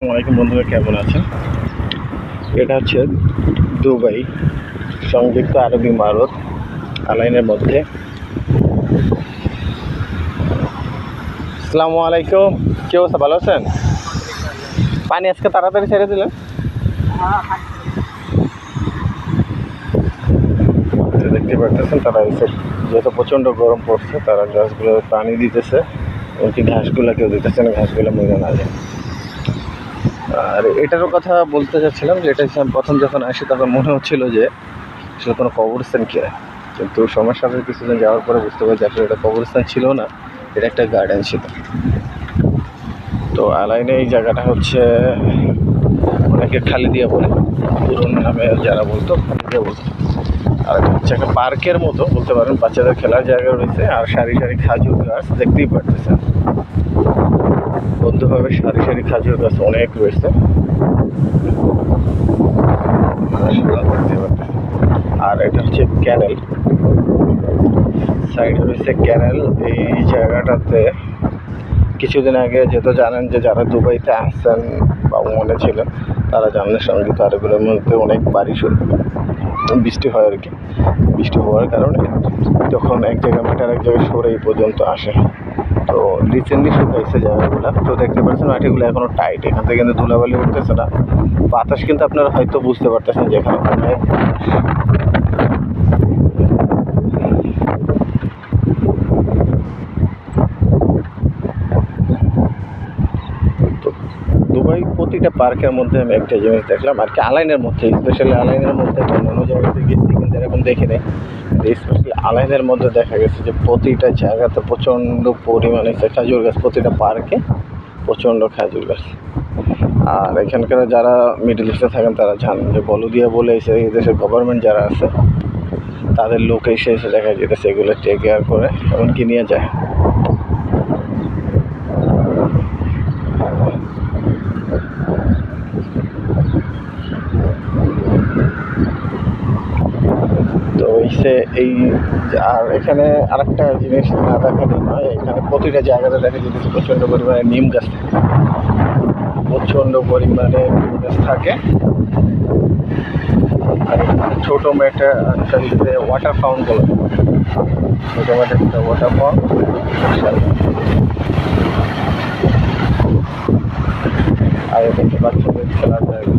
আসসালামাইকুম বন্ধুরা, কেমন আছেন? এটা হচ্ছে দুবাই সংযুক্ত আরব ইমারত আলাইনের মধ্যে। আসসালামু আলাইকুম, কি অবস্থা, ভালো আছেন? পানি আজকে তাড়াতাড়ি ছেড়ে দিলেন? দেখতে পারতেছেন, তারা যেহেতু প্রচণ্ড গরম পড়ছে, তারা গাছগুলো পানি দিতেছে। এমনকি ঘাসগুলোকেও দিতেছে না, ঘাসগুলো মরে না যায়। আর এটারও কথা বলতে চাচ্ছিলাম যে এটা প্রথম যখন আসি, তখন মনে হচ্ছিল যে আসলে কোনো কবরস্থান কিনা কিন্তু সময়ের সাথে কিছুদিন যাওয়ার পরে বুঝতে পারছি আসলে এটা কবরস্থান ছিল না, এটা একটা গার্ডেন ছিল। তো আলাইনে এই জায়গাটা হচ্ছে অনেকে খালি দিয়ে বলে, পুরনো নামে যারা বলতো খালি দিয়ে বলতো। আর হচ্ছে একটা পার্কের মতো, বলতে পারেন, বাচ্চাদের খেলার জায়গা রয়েছে, আর সারি সারি খাজুর গাছ দেখতেই পারতেছেন বন্ধুভাবে সারি সারি খাজুর গাছ অনেক রয়েছে। আর এটা হচ্ছে ক্যানেল সাইডে রয়েছে ক্যানেল, এই জায়গাটাতে কিছুদিন আগে যেহেতু জানেন যে যারা দুবাইতে আসছেন বা মনে ছিলেন, তারা জানেন সংগীত আরগুলোর মধ্যে অনেক বাড়ি হয়। বৃষ্টি হয় আর কি। বৃষ্টি হওয়ার কারণে যখন এক জায়গা মাটির এক জায়গায় সরে এই পর্যন্ত আসে। তো রিসেন্টলি শুকাইছে জায়গাগুলো। তো দেখতে পাচ্ছেন মাটিগুলো এখনও টাইট এখান থেকে কিন্তু ধুলাবালি উঠতেছে না। বাতাস কিন্তু আপনারা হয়তো বুঝতে পারতেছেন যে এখানে অনেক তো দুবাই প্রতিটা পার্কের মধ্যে আমি একটা জিনিস দেখলাম, আর কি আলাইনের মধ্যে স্পেশালি আলাইনের মধ্যে অন্য জায়গাতে গেছি, কিন্তু এরকম দেখি নাই। স্পেশালি আলাইনের মধ্যে দেখা গেছে যে প্রতিটা জায়গাতে প্রচণ্ড পরিমাণে খেজুর গাছ, প্রতিটা পার্কে প্রচণ্ড খেজুর গাছ। আর এখানকার যারা মিডল ইস্টে থাকেন, তারা জানেন যে বলদিয়া বলে এসে এই দেশের গভর্নমেন্ট যারা আছে, তাদের লোক এসে এসে দেখা যেতেছে এগুলো টেক কেয়ার করে, এমনকি নিয়ে যায়। তো হইছে এই আর এখানে আরেকটা জিনিস না দেখালে নয়, এখানে প্রতিটা জায়গাতে দেখা যেতেছে প্রচণ্ড পরিমাণে নিম গাছ থাকে। প্রচণ্ড পরিমাণে নিম গাছ থাকে। আর ছোটো মেয়েটা একটা ওয়াটার ফাউন্ট বলে। ছোটো মেয়েটা একটা ওয়াটার ফাউন্ট আর হচ্ছে বাচ্চাদের খেলার জায়গা।